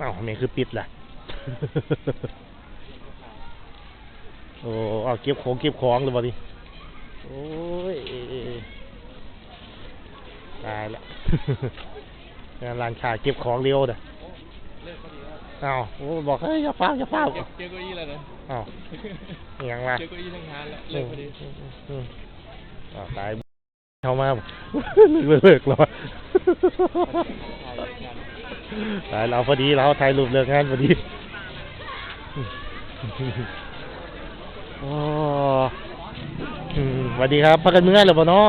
อ้าวนี่คือปิดแหละโอ้เอาเก็บของเก็บของเลยบ่ดิโอ้ยตายละงานร้านค้าเก็บของเร็วเด้อเลิกพอดีแล้วอ้าวโอ้บอกเฮ้ยอย่าฟ้าวอย่าฟ้าวเก็บเจอเก้าอี้แล้วนะอ้าวอิหยังมาเจอเก้าอี้ทั้งงานแล้วเลิกพอดีอืมอ้าวตายเข้ามาเลิกเลิกแล้วตาย เราพอดีเราถ่ายรูปเลิกงานพอดีโอ้อืมสวัสดีครับพักกันเมื่อหรือเปล่าเนาะ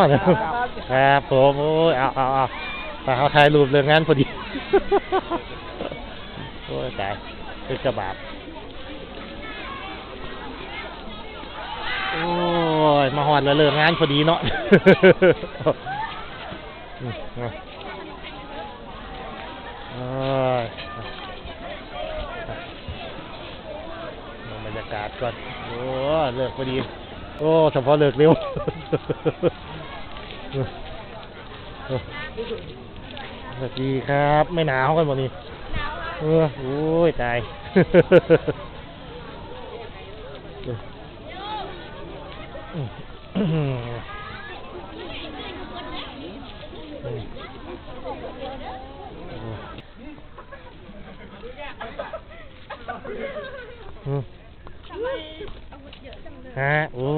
ครับผมโอ้ยเอาเอาเอาไปเอาถ่ายรูปเลิกงานพอดีโอ้ยตายเป็นกระบาดโอ้ยมาหอดแล้วเลิกงานพอดีเนาะ กาศก่อน โอ้เลิกพอดี โอ้เฉพาะเลิกเร็วสวัสดีครับ ไม่หนาวกันหมดนี่เออโอ้ยตายอืม ฮะโอ้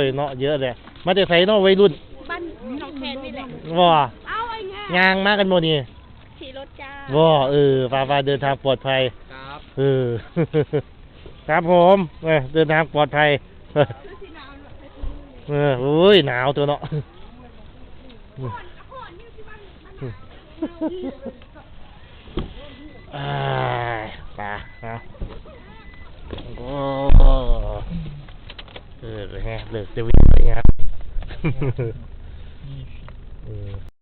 ยเนาะเยอะเลยมาแต่ใส่เนาะวัยรุ่นบ้านน้องแคนนี่แหละว่าเอาไอ้ไงยางมากันหมดนี่ขี่รถจ้าว่าเออฟาฟาเดินทางปลอดภัยครับเออครับผมเออเดินทางปลอดภัยเออโอ้ยหนาวตัวเนาะอ่าไปเอาโอ้ เออเป็นไงเลิกจะวิ่งไปครับเออ